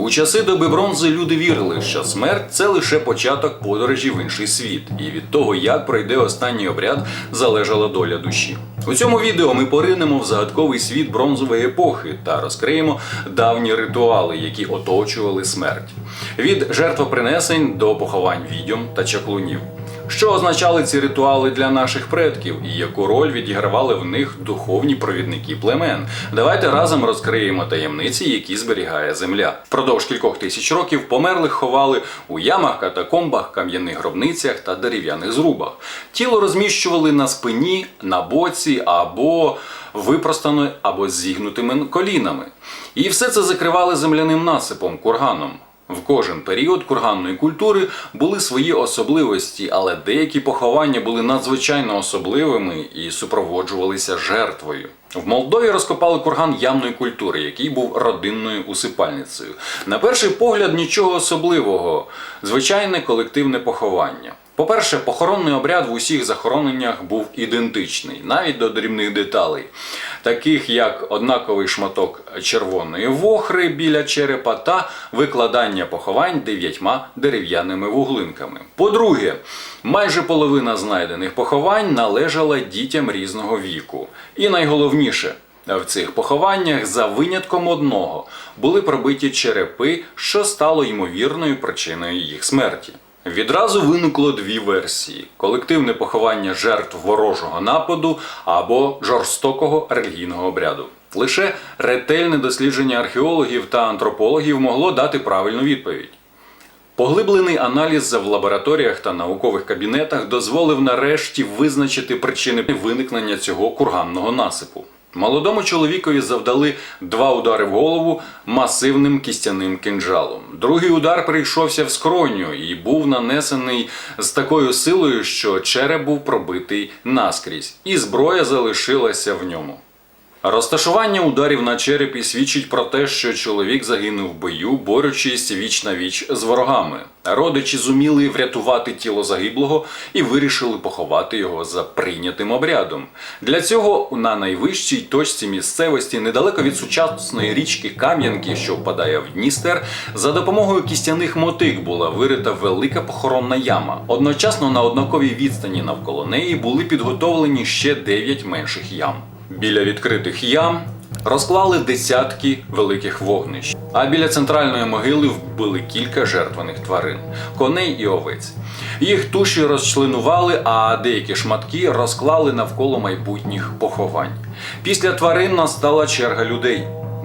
У часи доби бронзи люди вірили, що смерть це лише початок подорожі в інший світ, і від того, як пройде останній обряд, залежала доля душі. У цьому відео ми поринемо в загадковий світ бронзової епохи та розкриємо давні ритуали, які оточували смерть. Від жертвопринесень до поховань відьом та чаклунів. Що означали ці ритуали для наших предків і яку роль відігравали в них духовні провідники племен? Давайте разом розкриємо таємниці, які зберігає земля. Впродовж кількох тисяч років померлих ховали у ямах, катакомбах, кам'яних гробницях та дерев'яних зрубах. Тіло розміщували на спині, на боці або випростано або зігнутими колінами. І все це закривали земляним насипом, курганом. В кожен період курганної культури були свої особливості, але деякі поховання були надзвичайно особливими і супроводжувалися жертвою. В Молдові розкопали курган ямної культури, який був родинною усипальницею. На перший погляд нічого особливого, звичайне колективне поховання. По-перше, похоронний обряд в усіх захороненнях був ідентичний, навіть до дрібних деталей, таких як однаковий шматок червоної вохри біля черепа та викладання поховань дев'ятьма дерев'яними вуглинками. По-друге, майже половина знайдених поховань належала дітям різного віку. І найголовніше. В цих похованнях, за винятком одного, були пробиті черепи, що стало ймовірною причиною їх смерті. Відразу виникло дві версії: колективне поховання жертв ворожого нападу або жорстокого релігійного обряду. Лише ретельне дослідження археологів та антропологів могло дати правильну відповідь. Поглиблений аналіз в лабораторіях та наукових кабінетах дозволив нарешті визначити причини виникнення цього курганного насипу. Молодому чоловікові завдали два удари в голову масивним кістяним кинджалом. Другий удар прийшовся в скроню і був нанесений з такою силою, що череп був пробитий наскрізь, і зброя залишилася в ньому. Розташування ударів на черепі свідчить про те, що чоловік загинув в бою, борючись віч на віч з ворогами. Родичі зуміли врятувати тіло загиблого і вирішили поховати його за прийнятим обрядом. Для цього на найвищій точці місцевості, недалеко від сучасної річки Кам'янки, що впадає в Дністер, за допомогою кістяних мотик була вирита велика похоронна яма. Одночасно на однаковій відстані навколо неї були підготовлені ще дев'ять менших ям. Біля відкритих ям розклали десятки великих вогнищ. А біля центральної могили вбили кілька жертваних тварин коней і овець. Їх туші розчленували, а деякі шматки розклали навколо майбутніх поховань. Після тварин настала черга людей.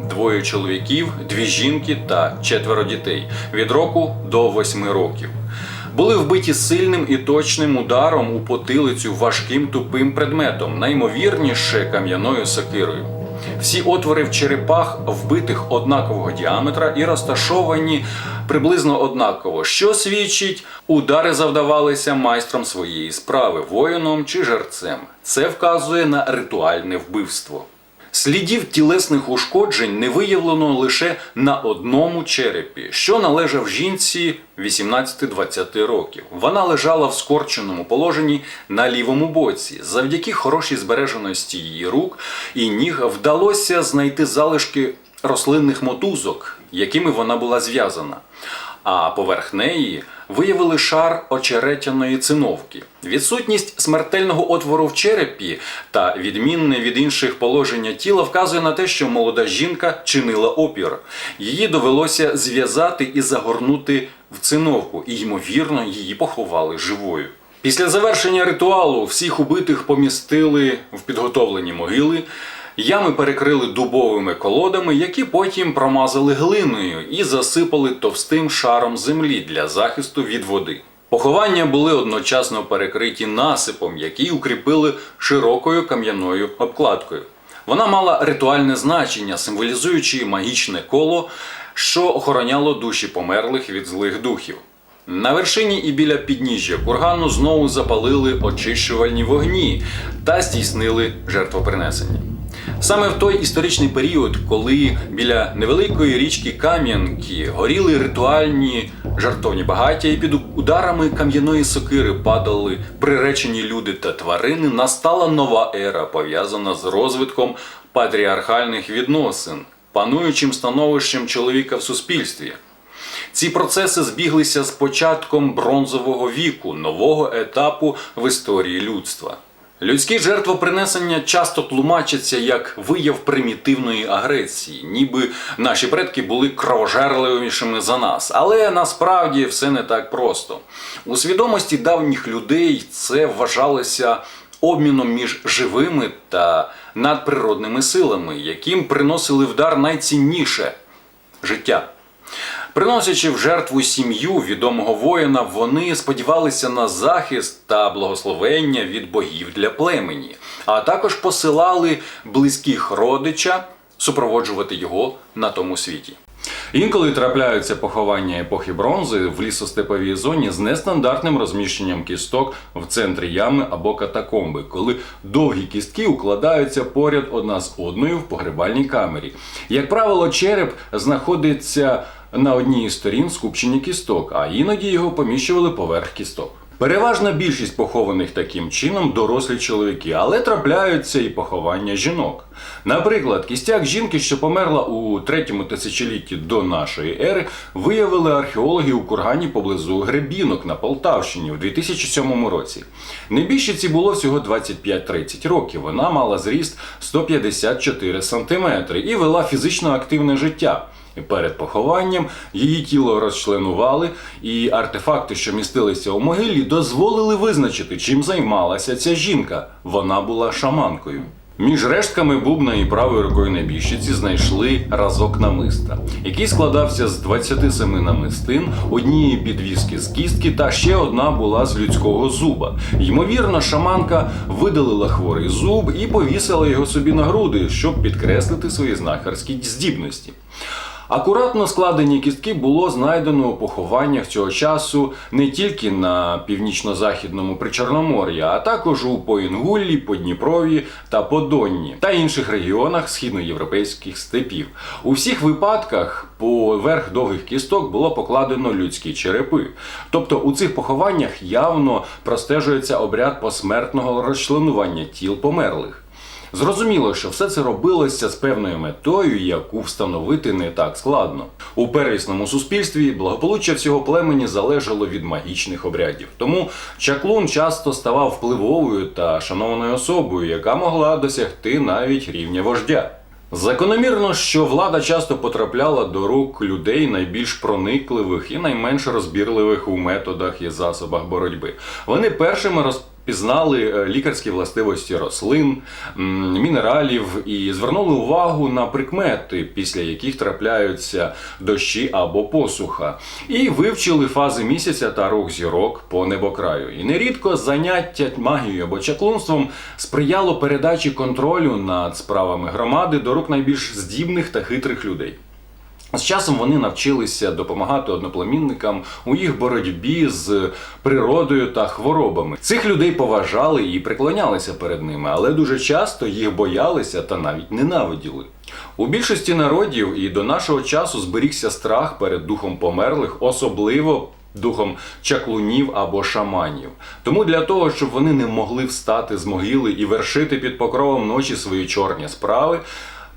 Двоє чоловіків, дві жінки та четверо дітей від року до восьми років. Були вбиті сильним і точним ударом у потилицю важким тупим предметом, наймовірніше кам'яною сокирою. Всі отвори в черепах вбитих однакового діаметра і розташовані приблизно однаково, що свідчить, удари завдавалися майстром своєї справи, воїном чи жерцем. Це вказує на ритуальне вбивство. Слідів тілесних ушкоджень не виявлено лише на одному черепі, що належав жінці 18-20 років. Вона лежала в скорченому положенні на лівому боці. Завдяки хорошій збереженості її рук і ніг вдалося знайти залишки рослинних мотузок, якими вона була зв'язана. А поверх неї виявили шар очеретяної циновки. Відсутність смертельного отвору в черепі та відмінне від інших положення тіла вказує на те, що молода жінка чинила опір. Її довелося зв'язати і загорнути в циновку, і ймовірно її поховали живою. Після завершення ритуалу всіх убитих помістили в підготовлені могили. Ями перекрили дубовими колодами, які потім промазали глиною і засипали товстим шаром землі для захисту від води. Поховання були одночасно перекриті насипом, який укріпили широкою кам'яною обкладкою. Вона мала ритуальне значення, символізуючи магічне коло, що охороняло душі померлих від злих духів. На вершині і біля підніжжя кургану знову запалили очищувальні вогні та здійснили жертвопринесення. Саме в той історичний період, коли біля невеликої річки Кам'янки горіли ритуальні жартовні багаття, і під ударами кам'яної сокири падали приречені люди та тварини, настала нова ера, пов'язана з розвитком патріархальних відносин. пануючим становищем чоловіка в суспільстві. Ці процеси збіглися з початком бронзового віку, нового етапу в історії людства. Людські жертвопринесення часто тлумачаться як вияв примітивної агресії, ніби наші предки були кровожерливішими за нас. Але насправді все не так просто. У свідомості давніх людей це вважалося обміном між живими та надприродними силами, яким приносили в дар найцінніше життя. Приносячи в жертву сім'ю відомого воїна, вони сподівалися на захист та благословення від богів для племені, а також посилали близьких родича супроводжувати його на тому світі. Інколи трапляються поховання епохи бронзи в лісостеповій зоні з нестандартним розміщенням кісток в центрі ями або катакомби, коли довгі кістки укладаються поряд одна з одною в погребальній камері. Як правило, череп знаходиться на одній із сторін скупчення кісток, а іноді його поміщували поверх кісток. Переважна більшість похованих таким чином дорослі чоловіки, але трапляються і поховання жінок. Наприклад, кістяк жінки, що померла у третьому тисячолітті до нашої ери, виявили археологи у кургані поблизу Гребінок на Полтавщині у 2007 році. Небіжчиці було всього 25-30 років. Вона мала зріст 154 см і вела фізично активне життя. Перед похованням її тіло розчленували, і артефакти, що містилися у могилі, дозволили визначити, чим займалася ця жінка. Вона була шаманкою. Між рештками бубна і правою рукою небіжчиці знайшли разок намиста, який складався з 27 намистин, однієї підвіски з кістки, та ще одна була з людського зуба. Ймовірно, шаманка видалила хворий зуб і повісила його собі на груди, щоб підкреслити свої знахарські здібності. Акуратно складені кістки було знайдено у похованнях цього часу не тільки на північно-західному причорномор'ї, а також у Поінгуллі, Подніпров'ї та Подонні та інших регіонах східноєвропейських степів. У всіх випадках поверх довгих кісток було покладено людські черепи. Тобто у цих похованнях явно простежується обряд посмертного розчленування тіл померлих. Зрозуміло, що все це робилося з певною метою, яку встановити не так складно. У первісному суспільстві благополуччя всього племені залежало від магічних обрядів. Тому чаклун часто ставав впливовою та шанованою особою, яка могла досягти навіть рівня вождя. Закономірно, що влада часто потрапляла до рук людей найбільш проникливих і найменш розбірливих у методах і засобах боротьби. Вони першими розпізнали е, лікарські властивості рослин, мінералів і звернули увагу на прикмети, після яких трапляються дощі або посуха, і вивчили фази місяця та рух зірок по небокраю. І нерідко заняття магією або чаклунством сприяло передачі контролю над справами громади до рук найбільш здібних та хитрих людей. З часом вони навчилися допомагати одноплемінникам у їх боротьбі з природою та хворобами. Цих людей поважали і преклонялися перед ними, але дуже часто їх боялися та навіть ненавиділи. У більшості народів і до нашого часу зберігся страх перед духом померлих, особливо духом чаклунів або шаманів. Тому для того, щоб вони не могли встати з могили і вершити під покровом ночі свої чорні справи.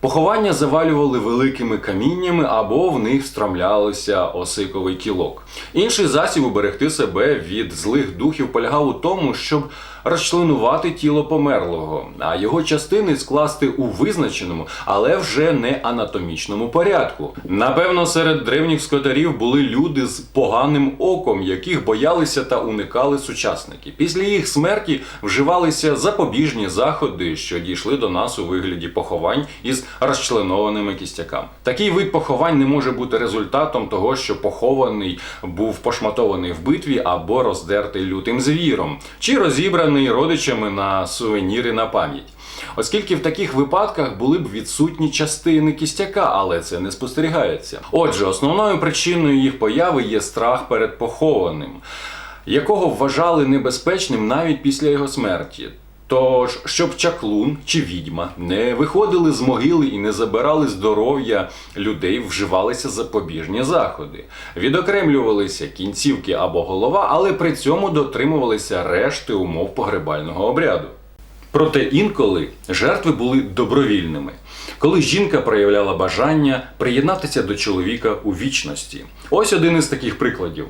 Поховання завалювали великими каміннями або в них встромлялися осиковий кілок. Інший засіб уберегти себе від злих духів полягав у тому, щоб розчленувати тіло померлого, а його частини скласти у визначеному, але вже не анатомічному порядку. Напевно, серед древніх скотарів були люди з поганим оком, яких боялися та уникали сучасники. Після їх смерті вживалися запобіжні заходи, що дійшли до нас у вигляді поховань із розчленованими кістяками. Такий вид поховань не може бути результатом того, що похований був пошматований в битві або роздертий лютим звіром, чи розібраний родичами на сувеніри на пам'ять. Оскільки в таких випадках були б відсутні частини кістяка, але це не спостерігається. Отже, основною причиною їх появи є страх перед похованим, якого вважали небезпечним навіть після його смерті. Тож, щоб чаклун чи відьма не виходили з могили і не забирали здоров'я людей, вживалися запобіжні заходи. Відокремлювалися кінцівки або голова, але при цьому дотримувалися решти умов погребального обряду. Проте інколи жертви були добровільними, коли жінка проявляла бажання приєднатися до чоловіка у вічності. Ось один із таких прикладів.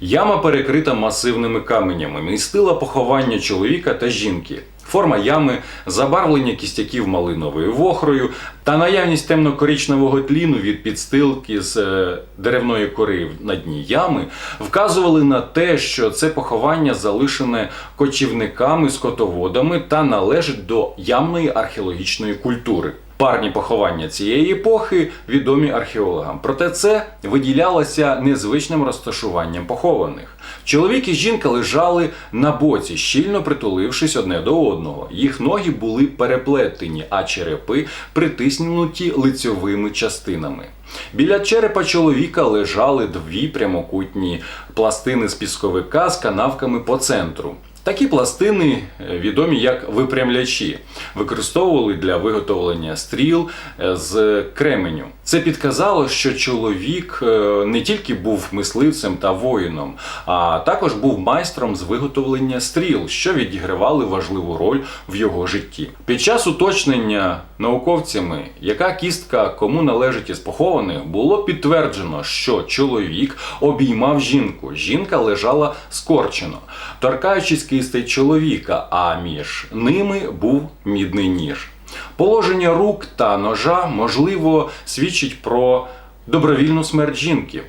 Яма перекрита масивними каменями, містила поховання чоловіка та жінки. Форма ями, забарвлення кістяків малиновою вохрою та наявність темно-коричневого тліну від підстилки з е, деревної кори на дні ями вказували на те, що це поховання залишене кочівниками, скотоводами та належить до ямної археологічної культури. Парні поховання цієї епохи відомі археологам. Проте це виділялося незвичним розташуванням похованих. Чоловік і жінка лежали на боці, щільно притулившись одне до одного. Їх ноги були переплетені, а черепи притиснуті лицьовими частинами. Біля черепа чоловіка лежали дві прямокутні пластини з пісковика з канавками по центру. Такі пластини, е, відомі як випрямлячі, використовували для виготовлення стріл е, з кременю. Це підказало, що чоловік е, не тільки був мисливцем та воїном, а також був майстром з виготовлення стріл, що відігравали важливу роль в його житті. Під час уточнення науковцями, яка кістка кому належить із похованих, було підтверджено, що чоловік обіймав жінку. Жінка лежала скорчено, торкаючись кистей чоловіка, а між ними був мідний ніж. Положення рук та ножа можливо свідчить про добровільну смерть жінки.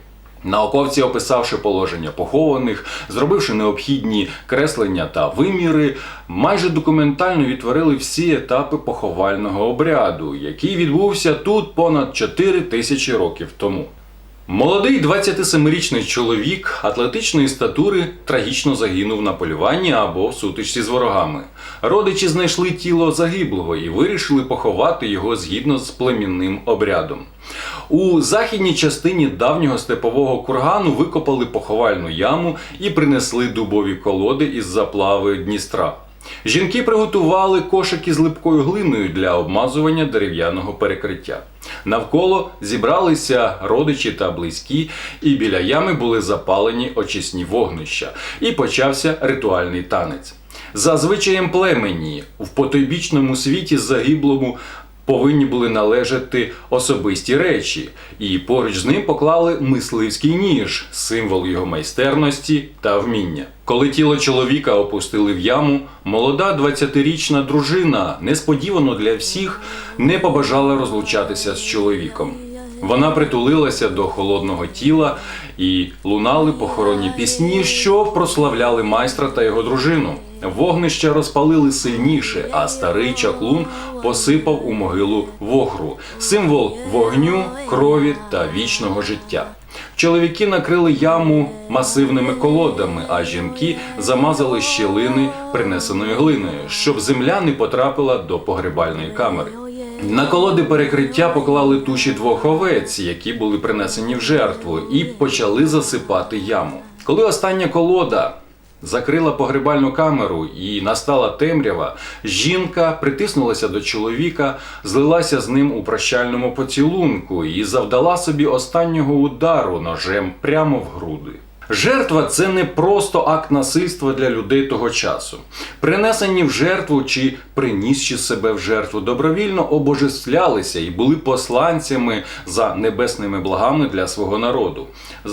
Науковці, описавши положення похованих, зробивши необхідні креслення та виміри, майже документально відтворили всі етапи поховального обряду, який відбувся тут понад 4 тисячі років тому. Молодий 27-річний чоловік атлетичної статури трагічно загинув на полюванні або в сутичці з ворогами. Родичі знайшли тіло загиблого і вирішили поховати його згідно з племінним обрядом. У західній частині давнього степового кургану викопали поховальну яму і принесли дубові колоди із заплави Дністра. Жінки приготували кошики з липкою глиною для обмазування дерев'яного перекриття. Навколо зібралися родичі та близькі, і біля ями були запалені очисні вогнища, і почався ритуальний танець. За звичаєм племені в потойбічному світі загиблому повинні були належати особисті речі, і поруч з ним поклали мисливський ніж, символ його майстерності та вміння. Коли тіло чоловіка опустили в яму, молода 20-річна дружина несподівано для всіх не побажала розлучатися з чоловіком. Вона притулилася до холодного тіла і лунали похоронні пісні, що прославляли майстра та його дружину. Вогнища розпалили сильніше, а старий чаклун посипав у могилу вогру, символ вогню, крові та вічного життя. Чоловіки накрили яму масивними колодами, а жінки замазали щілини принесеною глиною, щоб земля не потрапила до погребальної камери. На колоди перекриття поклали туші двох овець, які були принесені в жертву, і почали засипати яму. Коли остання колода закрила погребальну камеру і настала темрява, жінка притиснулася до чоловіка, злилася з ним у прощальному поцілунку і завдала собі останнього удару ножем прямо в груди. Жертва це не просто акт насильства для людей того часу. Принесені в жертву чи принісши себе в жертву добровільно обожествлялися і були посланцями за небесними благами для свого народу,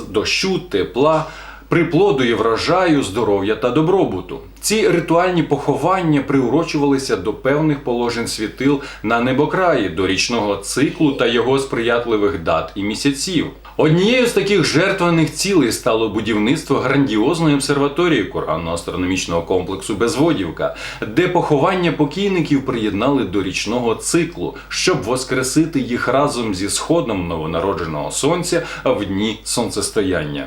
дощу, тепла. Приплоду і врожаю, здоров'я та добробуту. Ці ритуальні поховання приурочувалися до певних положень світил на небокраї, до річного циклу та його сприятливих дат і місяців. Однією з таких жертвених цілей стало будівництво грандіозної обсерваторії курганно-астрономічного комплексу Безводівка, де поховання покійників приєднали до річного циклу, щоб воскресити їх разом зі сходом новонародженого сонця в дні сонцестояння.